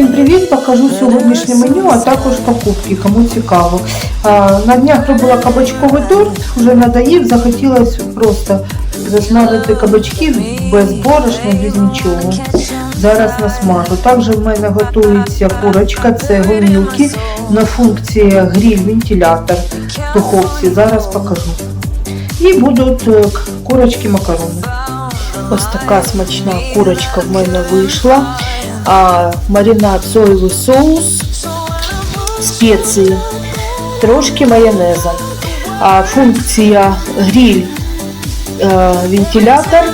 Всім привіт! Покажу сьогоднішнє меню, а також покупки, кому цікаво. На днях робила кабачковий торт, вже надоїв, захотілося просто засмажити кабачки без борошна, без нічого. Зараз насмажу. Також в мене готується курочка, це гомілки на функції гриль-вентилятор в духовці. Зараз покажу. І будуть е, курочки макарони. Ось така смачна курочка в мене вийшла. А, маринад соєвий соус, спеції, трошки майонеза. А, функція гриль, е, вентилятор,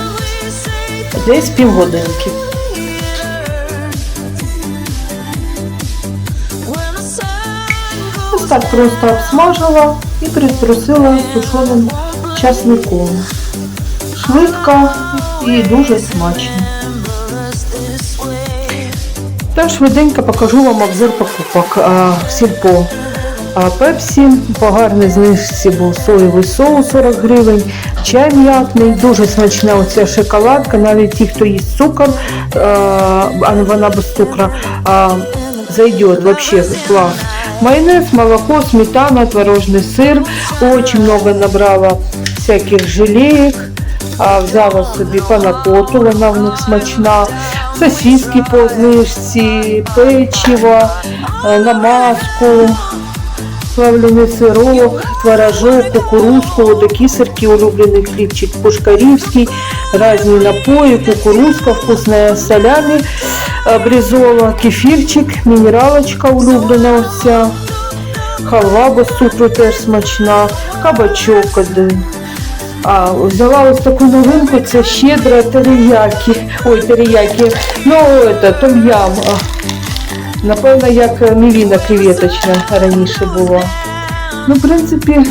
десь півгодинки. Ось так просто обсмажила і притрусила сушеним часником. Швидко і дуже смачно. Та швиденько покажу вам обзор покупок в сільпо. Пепсі, по гарній знижці був соєвий соус 40 гривень, чай м'ятний, дуже смачна оця шоколадка, навіть ті, хто їсть цукор, а, вона без цукру, зайдет вообще класс. Майонез, молоко, сметана, творожный сыр. Очень много набрала всяких желеек. Взяла собі панакоту, вона в них смачна, сосиски по знижці, печиво, е, намазку, плавлений сирок, творожок, кукурузку, водокисерки, улюблений хлібчик пушкарівський, різні напої, кукурузка, вкусная солями, бризола, кефірчик, мінералочка улюблена ось ця, халва без цукру теж смачна, кабачок один. А, взяла ось таку новинку, це щедра териякі. Ой, териякі. Ну, это, том-ям. Напевно, як мівіна креветочна раніше була. Ну, в принципі,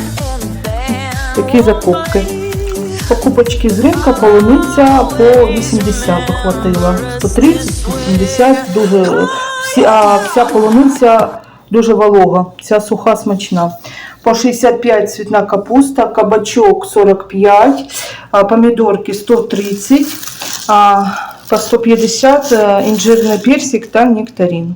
такі закупки. Покупочки з ринка, полуниця по 80 хватило. 130, 80, дуже, а вся полуниця дуже волога, ця суха смачна. По 65 цвітна капуста, кабачок 45, а, помідорки 130, а, по 150 е, інжирний персик та нектарин.